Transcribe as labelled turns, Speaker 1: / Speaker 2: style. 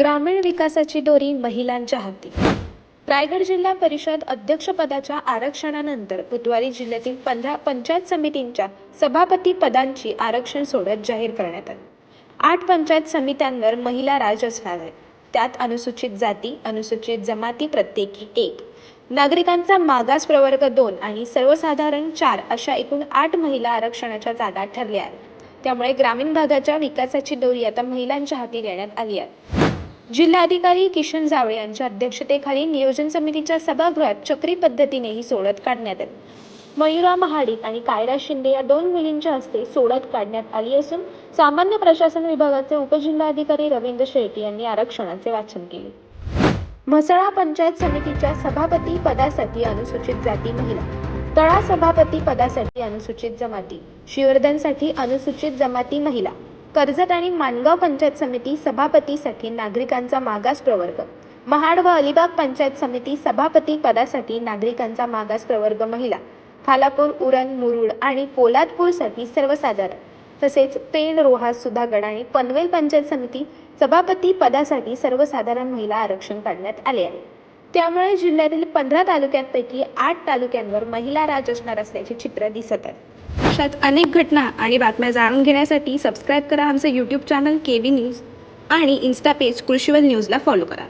Speaker 1: ग्रामीण विकासाची दोरी महिलांच्या हाती रायगड जिल्हा परिषद अध्यक्षपदाच्या आरक्षणानंतर बुधवारी जिल्ह्यातील पंधरा पंचायत समितींच्या सभापती पदांची आरक्षण सोडत जाहीर करण्यात आली. आठ पंचायत समित्यांवर महिला राज असणार आहे त्यात अनुसूचित जाती अनुसूचित जमाती प्रत्येकी एक. नागरिकांचा मागास प्रवर्ग दोन आणि सर्वसाधारण चार अशा एकूण आठ महिला आरक्षणाच्या जागा ठरल्या आहेत. त्यामुळे ग्रामीण भागाच्या विकासाची दोरी आता महिलांच्या हाती देण्यात आली आहे. जिल्हाधिकारी किशन जावळे यांच्या अध्यक्षतेखाली नियोजन समितीच्या सभागृहात चक्री पद्धतीने ही सोडत काढण्यात आली. मयुरा महाडिक आणि कायरा शिंदे या दोन मुलींच्या हस्ते सोडत काढण्यात आली असून सामान्य प्रशासन विभागाचे उपजिल्हाधिकारी रवींद्र शेट्टी यांनी आरक्षणाचे वाचन केले. म्हसळा पंचायत समितीच्या सभापती पदासाठी अनुसूचित जाती महिला तळा सभापती पदासाठी अनुसूचित जमाती शिवर्धनसाठी अनुसूचित जमाती महिला कर्जत आणि माणगाव पंचायत समिती सभापतीसाठी नागरिकांचा मागास प्रवर्ग. महाड व अलिबाग पंचायत समिती सभापती पदासाठी नागरिकांचा मागास प्रवर्ग महिला. खालापूर उरण मुरुड आणि पोलादपूरसाठी सर्वसाधारण. तसेच पेण रोहा सुधागड आणि पनवेल पंचायत समिती सभापती पदासाठी सर्वसाधारण महिला आरक्षण काढण्यात आले आहे. त्यामुळे जिल्ह्यातील पंधरा तालुक्यांपैकी आठ तालुक्यांवर महिला राज असणार असल्याचे चित्र दिसत आहे. अशाच अनेक घटना आणि बातम्या जाणून घेण्यासाठी सबस्क्राईब करा आमचं YouTube channel K V news आणि इन्स्टा पेज कृषीवल न्यूजला फॉलो करा.